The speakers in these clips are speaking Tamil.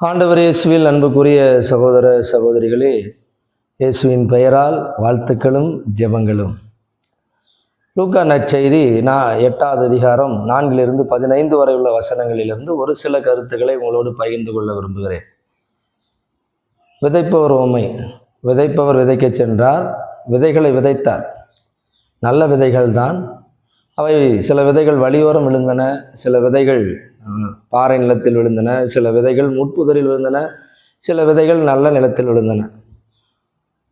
ஆண்டவர் இயேசுவில் அன்புக்குரிய சகோதர சகோதரிகளே இயேசுவின் பெயரால் வாழ்த்துக்களும் ஜெபங்களும். லூக்கா நற்செய்தி நான் எட்டாவது அதிகாரம் நான்கிலிருந்து பதினைந்து வரை உள்ள வசனங்களிலிருந்து ஒரு சில கருத்துக்களை உங்களோடு பகிர்ந்து கொள்ள விரும்புகிறேன். விதைப்பவர் உண்மை விதைப்பவர் விதைக்கச் சென்றார் விதைகளை விதைத்தார். நல்ல விதைகள் தான் அவை சில விதைகள் வழியோரம் விழுந்தன சில விதைகள் பாறை நிலத்தில் விழுந்தன சில விதைகள் முட்புதரில் விழுந்தன சில விதைகள் நல்ல நிலத்தில் விழுந்தன.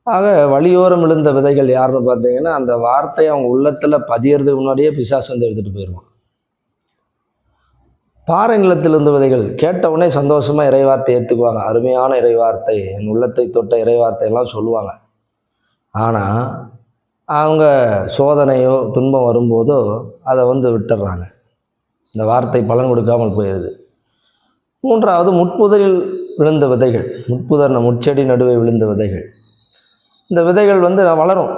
ஆக வழியோரம் விழுந்த விதைகள் யாருன்னு பார்த்தீங்கன்னா அந்த வார்த்தையை அவங்க உள்ளத்தில் பதியறதுக்கு முன்னாடியே பிசாசு வந்து எடுத்துகிட்டு போயிடுவான் பாறை நிலத்தில் இருந்த விதைகள் கேட்டவுடனே சந்தோஷமாக இறைவார்த்தை ஏற்றுக்குவாங்க அருமையான இறைவார்த்தை என் உள்ளத்தை தொட்ட இறைவார்த்தை எல்லாம் சொல்லுவாங்க. ஆனால் அவங்க சோதனையோ துன்பம் வரும்போதோ அதை வந்து விட்டுடுறாங்க. இந்த வார்த்தை பலன் கொடுக்காமல் போயிடுது மூன்றாவது முட்புதரில் விழுந்த விதைகள். முட்புதர் முட்செடி நடுவே விழுந்த விதைகள். இந்த விதைகள் வந்து வளரும்.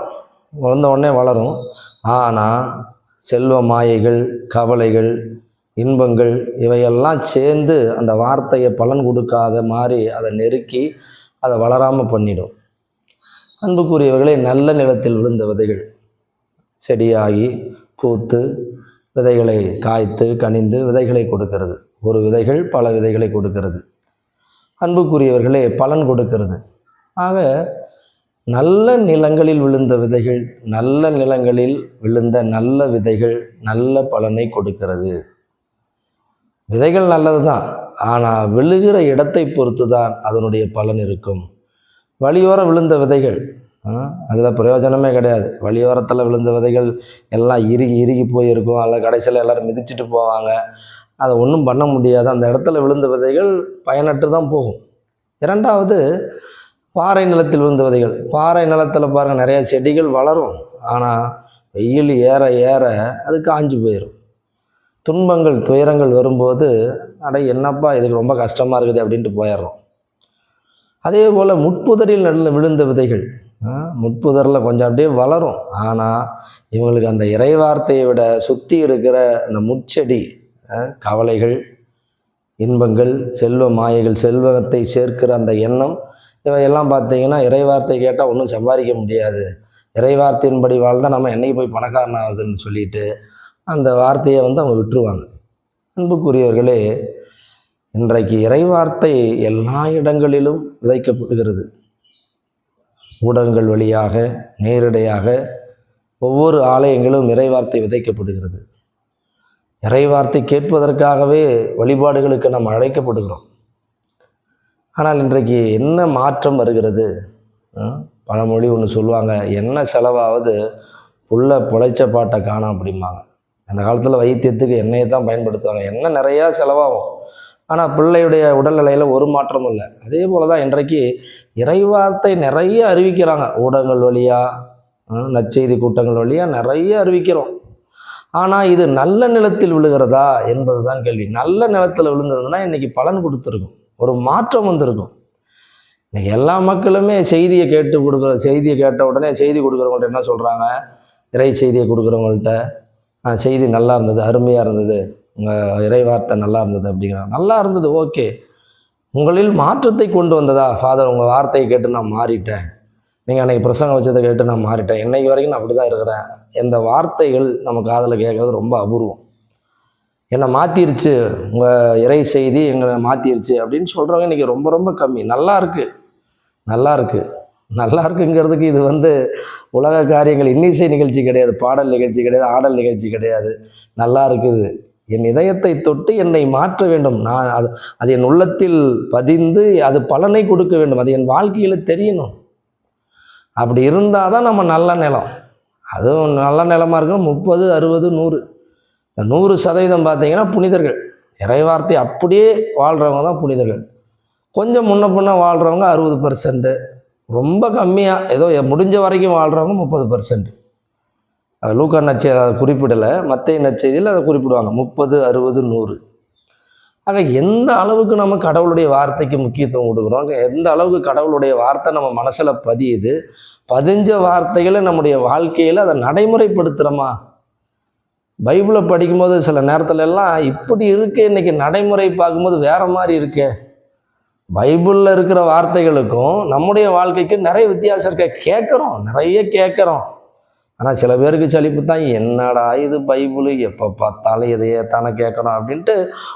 வளர்ந்த உடனே வளரும். ஆனால் செல்வ மாயைகள் கவலைகள் இன்பங்கள் இவையெல்லாம் சேர்ந்து அந்த வார்த்தையை பலன் கொடுக்காத மாதிரி அதை நெருக்கி அதை வளராமல் பண்ணிடும். அன்புக்குரியவர்களே நல்ல நிலத்தில் விழுந்த விதைகள். செடியாகி பூத்து விதைகளை காய்த்து கனிந்து விதைகளை கொடுக்கிறது. ஒரு விதைகள் பல விதைகளை கொடுக்கிறது. அன்புக்குரியவர்களே பலன் கொடுக்கிறது. ஆக நல்ல நிலங்களில் விழுந்த விதைகள் நல்ல நிலங்களில் விழுந்த நல்ல விதைகள் நல்ல பலனை கொடுக்கிறது. விதைகள் நல்லது தான் ஆனால் விழுகிற இடத்தை பொறுத்து தான் அதனுடைய பலன் இருக்கும். வழியோர விழுந்த விதைகள் அதில் பிரயோஜனமே கிடையாது. வழியோரத்தில் விழுந்த விதைகள் எல்லாம் இறுகி இறுகி போயிருக்கும் அதில் கடைசியில் எல்லோரும் மிதிச்சிட்டு போவாங்க. அதை ஒன்றும் பண்ண முடியாது. அந்த இடத்துல விழுந்த விதைகள் பயனற்று தான் போகும். இரண்டாவது பாறை நிலத்தில் விழுந்த விதைகள். பாறை நிலத்தில் பாருங்கள் நிறைய செடிகள் வளரும். ஆனால் வெயில் ஏற ஏற அது காஞ்சு போயிடும் துன்பங்கள் துயரங்கள் வரும்போது அட என்னப்பா இதுக்கு ரொம்ப கஷ்டமாக இருக்குது அப்படின்ட்டு போயிடுறோம். அதே போல் முட்புதரில் நல்ல விழுந்த விதைகள். முட்புதரில் கொஞ்சம் அப்படியே வளரும். ஆனால் இவங்களுக்கு அந்த இறைவார்த்தையை விட சுற்றி இருக்கிற அந்த முட்செடி கவலைகள் இன்பங்கள் செல்வ மாயைகள் செல்வத்தை சேர்க்கிற அந்த எண்ணம் இவையெல்லாம் பார்த்தீங்கன்னா இறைவார்த்தை கேட்டால் ஒன்றும் சம்பாதிக்க முடியாது. இறைவார்த்தையின்படி வாழ்ந்தால் நம்ம என்னைக்கு போய் பணக்காரன் ஆகுதுன்னு சொல்லிட்டு அந்த வார்த்தையை வந்து அவங்க விட்டுருவாங்க. அன்புக்குரியவர்களே இன்றைக்கு இறைவார்த்தை எல்லா இடங்களிலும் விதைக்கப்படுகிறது. ஊடகங்கள் வழியாக நேரடியாக ஒவ்வொரு ஆலயங்களும் இறைவார்த்தை விதைக்கப்படுகிறது. இறைவார்த்தை கேட்பதற்காகவே வழிபாடுகளுக்கு நாம் அழைக்கப்படுகிறோம். ஆனால் இன்றைக்கு என்ன மாற்றம் வருகிறது? பழமொழி ஒன்று சொல்லுவாங்க என்ன செலவாவது புள்ள புழைச்ச பாட்டை காணும் அப்படிம்பாங்க. அந்த காலத்தில் வைத்தியத்துக்கு எண்ணெயை தான் பயன்படுத்துவாங்க. எண்ணெய் நிறையா செலவாகும். ஆனால் பிள்ளையுடைய உடல்நிலையில் ஒரு மாற்றமும் இல்லை. அதே போல் தான் இன்றைக்கு இறைவார்த்தை நிறைய அறிவிக்கிறாங்க. ஊடகங்கள் வழியாக நற்செய்தி கூட்டங்கள் வழியாக நிறைய அறிவிக்கிறோம். ஆனால் இது நல்ல நிலத்தில் விழுகிறதா என்பது தான் கேள்வி. நல்ல நிலத்தில் விழுந்ததுன்னா இன்றைக்கி பலன் கொடுத்துருக்கும். ஒரு மாற்றம் வந்திருக்கும். இன்றைக்கி எல்லா மக்களுமே செய்தியை கேட்டு கொடுக்குற செய்தியை கேட்ட உடனே செய்தி கொடுக்குறவங்கள்ட்ட என்ன சொல்கிறாங்க இறை செய்தியை கொடுக்குறவங்கள்ட்ட செய்தி நல்லா இருந்தது அருமையாக இருந்தது. உங்கள் இறைவார்த்தை நல்லா இருந்தது அப்படிங்கிறாங்க. நல்லா இருந்தது ஓகே. உங்களில் மாற்றத்தை கொண்டு வந்ததா? ஃபாதர் உங்கள் வார்த்தையை கேட்டு நான் மாறிட்டேன். நீங்கள் அன்றைக்கி பிரசங்கம் வச்சதை கேட்டு நான் மாறிட்டேன். இன்றைக்கு வரைக்கும் நான் அப்படி தான் இருக்கிறேன். இந்த வார்த்தைகள் நம்ம காதில் கேட்குறது ரொம்ப அபூர்வம். என்னை மாற்றிருச்சு உங்கள் இறை செய்தி எங்களை மாற்றிருச்சு அப்படின்னு சொல்கிறவங்க இன்றைக்கி ரொம்ப ரொம்ப கம்மி. நல்லா இருக்குது நல்லா இருக்குது நல்லா இருக்குங்கிறதுக்கு இது வந்து உலக காரியங்கள். இன்னிசை நிகழ்ச்சி கிடையாது பாடல் நிகழ்ச்சி கிடையாது ஆடல் நிகழ்ச்சி கிடையாது. நல்லா இருக்குது. என் இதயத்தை தொட்டு என்னை மாற்ற வேண்டும். நான் அது அது என் உள்ளத்தில் பதிந்து அது பலனை கொடுக்க வேண்டும். அது என் வாழ்க்கையில் தெரியணும். அப்படி இருந்தால் தான் நம்ம நல்ல நிலம். அதுவும் நல்ல நிலமாக இருக்கணும் முப்பது அறுபது நூறு. இந்த நூறு சதவீதம் பார்த்தீங்கன்னா புனிதர்கள். இறைவார்த்தை அப்படியே வாழ்கிறவங்க தான் புனிதர்கள். கொஞ்சம் முன்ன பின்ன வாழ்கிறவங்க அறுபது பர்சன்ட்டு ரொம்ப கம்மியாக ஏதோ முடிஞ்ச வரைக்கும் வாழ்கிறவங்க முப்பது பர்சன்ட் லூக்கா நச்செய்தி அதை குறிப்பிடலை மத்திய நச்செய்தியில் அதை குறிப்பிடுவாங்க. முப்பது அறுபது நூறு. ஆக எந்த அளவுக்கு நம்ம கடவுளுடைய வார்த்தைக்கு முக்கியத்துவம் கொடுக்குறோம்? எந்த அளவுக்கு கடவுளுடைய வார்த்தை நம்ம மனசில் பதியுது? பதிஞ்ச வார்த்தைகளை நம்முடைய வாழ்க்கையில் அதை நடைமுறைப்படுத்துகிறோமா பைபிளை படிக்கும்போது சில நேரத்துல எல்லாம் இப்படி இருக்கு இன்னைக்கு நடைமுறை பார்க்கும்போது வேற மாதிரி இருக்கே. பைபிளில் இருக்கிற வார்த்தைகளுக்கும் நம்முடைய வாழ்க்கைக்கும் நிறைய வித்தியாசம் இருக்க. கேட்குறோம் நிறைய கேட்குறோம். ஆனால் சில பேருக்கு சலிப்பு தான் என்னடா இது பைபிள்? எப்போ பார்த்தாலும் இதையே தானே கேட்கணும் அப்படின்ட்டு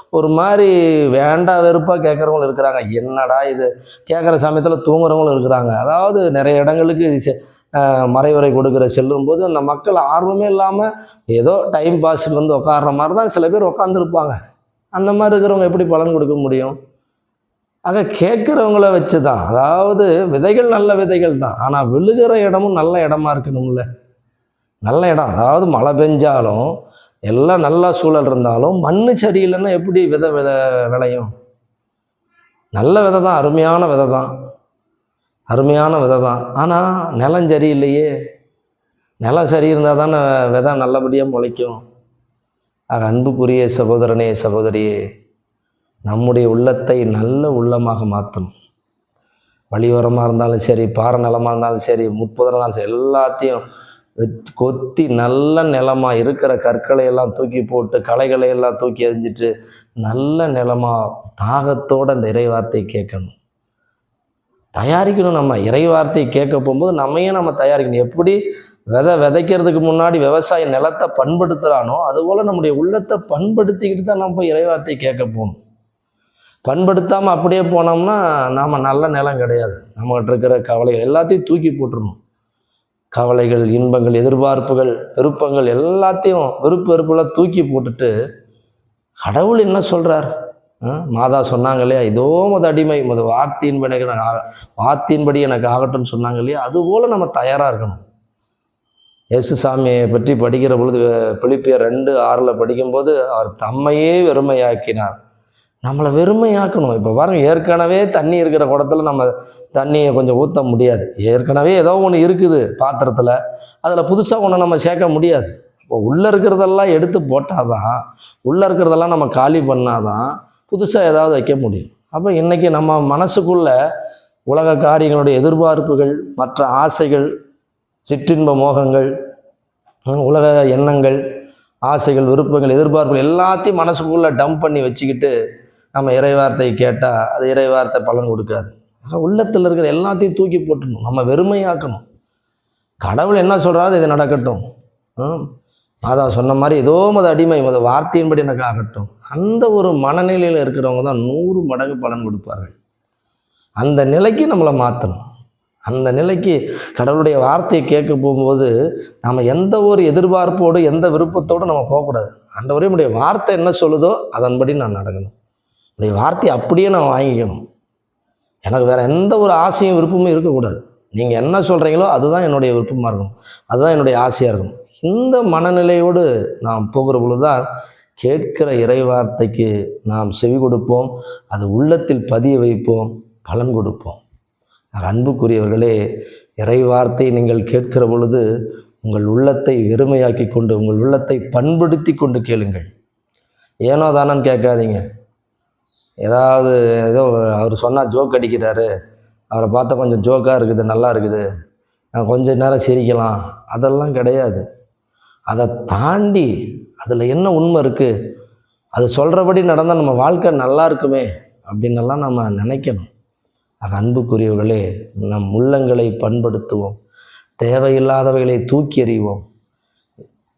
ஒரு மாதிரி வேண்டா வெறுப்பாக கேட்குறவங்களும் இருக்கிறாங்க. என்னடா இது? கேட்குற சமயத்தில் தூங்குறவங்களும் இருக்கிறாங்க. அதாவது நிறைய இடங்களுக்கு செ- மறைவரை மறைவுரை கொடுக்குற செல்லும்போது அந்த மக்கள் ஆர்வமே இல்லாமல் ஏதோ டைம் பாஸுக்கு வந்து உட்கார்ற மாதிரி தான் சில பேர் உட்காந்துருப்பாங்க அந்த மாதிரி இருக்கிறவங்க எப்படி பலன் கொடுக்க முடியும்? ஆக கேட்குறவங்கள வச்சு தான் அதாவது விதைகள் நல்ல விதைகள் தான் ஆனால் விழுகிற இடமும் நல்ல இடமா இருக்கணும்ல. நல்ல இடம். அதாவது மழை பெஞ்சாலும் எல்லாம் நல்ல சூழல் இருந்தாலும் மண் சரியில்லைன்னா எப்படி விதை வித விளையும்? நல்ல விதை தான் அருமையான விதை தான். அருமையான விதை தான். ஆனால் நிலம் சரியில்லையே. நிலம் சரி இருந்தால் தானே விதை நல்லபடியாக முளைக்கும். ஆக அன்புக்குரிய சகோதரனே சகோதரியே நம்முடைய உள்ளத்தை நல்ல உள்ளமாக மாற்றணும் வழியோரமாக இருந்தாலும் சரி பாறை நிலமாக இருந்தாலும் சரி முற்புதமாக இருந்தாலும் சரி எல்லாத்தையும் கொத்தி நல்ல நிலமாக இருக்கிற கற்களை எல்லாம் தூக்கி போட்டு களைகளை எல்லாம் தூக்கி எறிஞ்சிட்டு நல்ல நிலமாக தாகத்தோடு அந்த இறைவார்த்தை கேட்கணும். தயாரிக்கணும் நம்ம. இறைவார்த்தை கேட்க போகும்போது நம்மையே நம்ம தயாரிக்கணும். எப்படி விதை விதைக்கிறதுக்கு முன்னாடி விவசாய நிலத்தை பண்படுத்துகிறானோ அதுபோல் நம்முடைய உள்ளத்தை பண்படுத்திக்கிட்டு தான் நம்ம போய் இறைவார்த்தை கேட்க போகணும். பண்படுத்தாமல் அப்படியே போனோம்னா நாம் நல்ல நிலம் கிடையாது. நம்மகிட்ட இருக்கிற கவலைகள் எல்லாத்தையும் தூக்கி போட்டுருணும் கவலைகள் இன்பங்கள் எதிர்பார்ப்புகள் விருப்பங்கள் எல்லாத்தையும் விருப்ப வெறுப்பெல்லாம் தூக்கி போட்டுட்டு கடவுள் என்ன சொல்கிறார் மாதா சொன்னாங்க இல்லையா? இதோ மொதல் அடிமை மது வார்த்தையின்படி எனக்கு நான் வார்த்தையின்படி எனக்கு ஆகட்டும்னு சொன்னாங்க இல்லையா? அதுபோல் நம்ம தயாராக இருக்கணும். இயேசு சாமியை பற்றி படிக்கிற பொழுது பிலிப்பியர் ரெண்டு ஆறில் படிக்கும்போது அவர் தம்மையே வெறுமையாக்கினார். நம்மளை வெறுமையாக்கணும். இப்போ பாருங்க ஏற்கனவே தண்ணி இருக்கிற குடத்துல நம்ம தண்ணியை கொஞ்சம் ஊற்ற முடியாது. ஏற்கனவே ஏதோ ஒன்று இருக்குது பாத்திரத்தில். அதில் புதுசாக ஒன்று நம்ம சேர்க்க முடியாது. இப்போ உள்ளே இருக்கிறதெல்லாம் எடுத்து போட்டால் தான் உள்ளே இருக்கிறதெல்லாம் நம்ம காலி பண்ணால் தான் புதுசாக ஏதாவது வைக்க முடியும். அப்போ இன்றைக்கி நம்ம மனசுக்குள்ள உலக காரியங்களுடைய எதிர்பார்ப்புகள் மற்ற ஆசைகள் சிற்றின்ப மோகங்கள் உலக எண்ணங்கள் ஆசைகள் விருப்பங்கள் எதிர்பார்ப்புகள் எல்லாத்தையும் மனசுக்குள்ளே டம்ப் பண்ணி வச்சுக்கிட்டு நம்ம இறைவார்த்தை கேட்டால் அது இறைவார்த்தை பலன் கொடுக்காது. ஆனால் உள்ளத்தில் இருக்கிற எல்லாத்தையும் தூக்கி போட்டுடணும். நம்ம வெறுமையாக்கணும். கடவுள் என்ன சொல்கிறாரு இது நடக்கட்டும். அதான் சொன்ன மாதிரி ஏதோ மத அடிமை மத வார்த்தையின்படி எனக்கு ஆகட்டும். அந்த ஒரு மனநிலையில் இருக்கிறவங்க தான் நூறு மடங்கு பலன் கொடுப்பார்கள். அந்த நிலைக்கு நம்மளை மாற்றணும் அந்த நிலைக்கு கடவுளுடைய வார்த்தையை கேட்க போகும்போது நம்ம எந்த ஒரு எதிர்பார்ப்போடு எந்த விருப்பத்தோடு நம்ம போகக்கூடாது. அந்த உடைய வார்த்தை என்ன சொல்லுதோ அதன்படி நான் நடக்கணும். உடைய வார்த்தையை அப்படியே நான் வாங்கிக்கணும். எனக்கு வேறு எந்த ஒரு ஆசையும் விருப்பமும் இருக்கக்கூடாது. நீங்கள் என்ன சொல்கிறீங்களோ அதுதான் என்னுடைய விருப்பமாக இருக்கும். அதுதான் என்னுடைய ஆசையாக இருக்கும். இந்த மனநிலையோடு நாம் போகிற பொழுது தான் கேட்கிற இறை வார்த்தைக்கு நாம் செவி கொடுப்போம். அது உள்ளத்தில் பதிய வைப்போம். பலன் கொடுப்போம். அன்புக்குரியவர்களே இறை வார்த்தை நீங்கள் கேட்கிற பொழுது உங்கள் உள்ளத்தை வெறுமையாக்கி கொண்டு உங்கள் உள்ளத்தை பண்படுத்தி கொண்டு கேளுங்கள். ஏனோ தானன்னு கேட்காதீங்க. ஏதாவது ஏதோ அவர் சொன்னால் ஜோக் அடிக்கிறாரு. அவரை பார்த்தா கொஞ்சம் ஜோக்காக இருக்குது நல்லா இருக்குது. கொஞ்ச நேரம் சிரிக்கலாம். அதெல்லாம் கிடையாது. அதை தாண்டி அதில் என்ன உண்மை இருக்குது அது சொல்கிறபடி நடந்தால் நம்ம வாழ்க்கை நல்லா இருக்குமே அப்படின்னெல்லாம் நம்ம நினைக்கணும். ஆக அன்புக்குரியவர்களே நம் உள்ளங்களை பண்படுத்துவோம். தேவையில்லாதவைகளை தூக்கி எறிவோம்.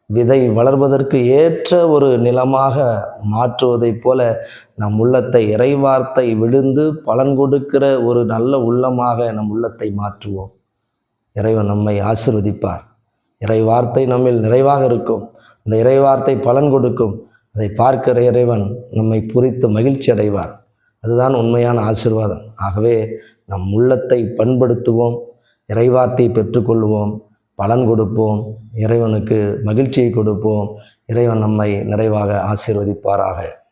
விதை வளர்வதற்கு ஏற்ற ஒரு நிலமாக மாற்றுவதைப் போல நம் உள்ளத்தை இறைவார்த்தை விழுந்து பலன் கொடுக்கிற ஒரு நல்ல உள்ளமாக நம் உள்ளத்தை மாற்றுவோம். இறைவன் நம்மை ஆசிர்வதிப்பார். இறைவார்த்தை நம்மில் நிறைவாக இருக்கும். அந்த இறைவார்த்தை பலன் கொடுக்கும். அதை பார்க்கிற இறைவன் நம்மை புரித்து மகிழ்ச்சி அடைவார். அதுதான் உண்மையான ஆசிர்வாதம். ஆகவே நம் உள்ளத்தை பண்படுத்துவோம். இறைவார்த்தை பெற்றுக்கொள்வோம். பலன் கொடுப்போம். இறைவனுக்கு மகிழ்ச்சியை கொடுப்போம். இறைவன் நம்மை நிறைவாக ஆசீர்வதிப்பாராக.